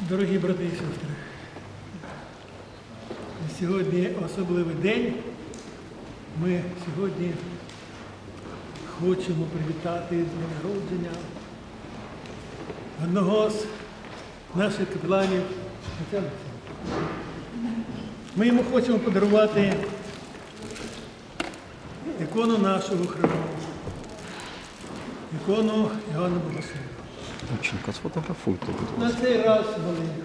Дорогі брати і сестри, сьогодні особливий день. Ми сьогодні хочемо привітати з народження одного з наших капеланів. Ми йому хочемо подарувати ікону нашого храму, ікону Іоанна Богослова. Дівчинка, сфотографуйте, будь На ласка. цей раз маленько.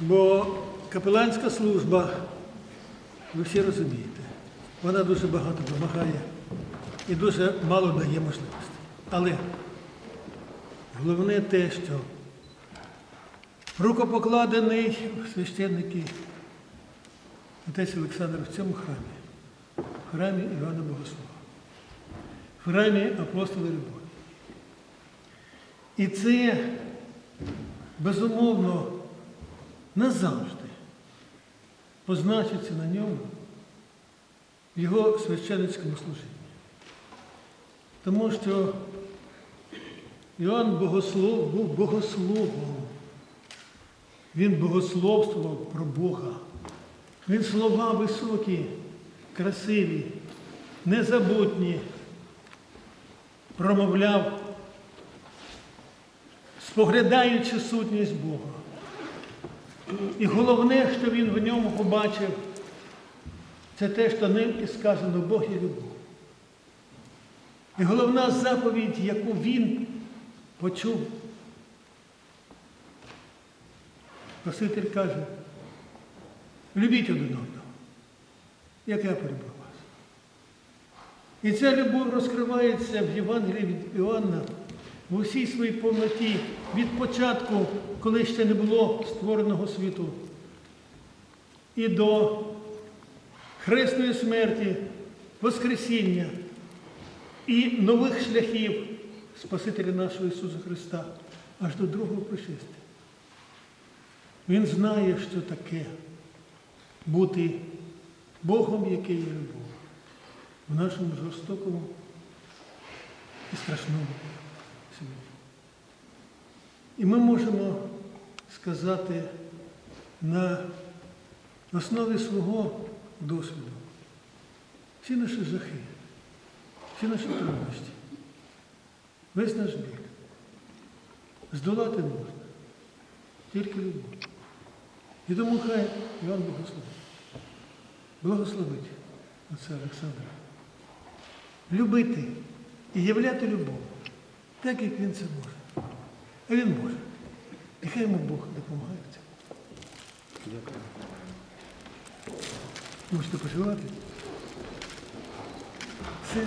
Бо капеланська служба, ви всі розумієте, вона дуже багато вимагає і дуже мало дає можливостей. Але головне те, що рукопокладений священники отець Олександр в цьому храмі, в храмі Івана Богослова, в храмі апостола Любові. І це, безумовно, назавжди позначиться на ньому в його священницькому служінні. Тому що Іоанн Богослов був богословом. Він богословствував про Бога. Він слова високі, красиві, незабутні промовляв споглядаючи сутність Бога. І головне, що він в ньому побачив, це те, що ним і сказано Бог є любов. І головна заповідь, яку він почув. Спаситель каже, любіть один одного, як я полюбив вас. І ця любов розкривається в Євангелії від Іоанна в усій своїй повноті від початку, коли ще не було створеного світу, і до хресної смерті, Воскресіння і нових шляхів Спасителя нашого Ісуса Христа аж до другого пришестя. Він знає, що таке бути Богом, який є любов, в нашому жорстокому і страшному світі. І ми можемо сказати на основі свого досвіду всі наші жахи, всі наші трудності, весь наш біль здолати можна тільки любов. І тому хай Іван Богословить, благословить отця Олександра. Любити і являти любов, так як він це може. А він може. І хай йому Бог допомагає в цьому. Можете поживати. Все.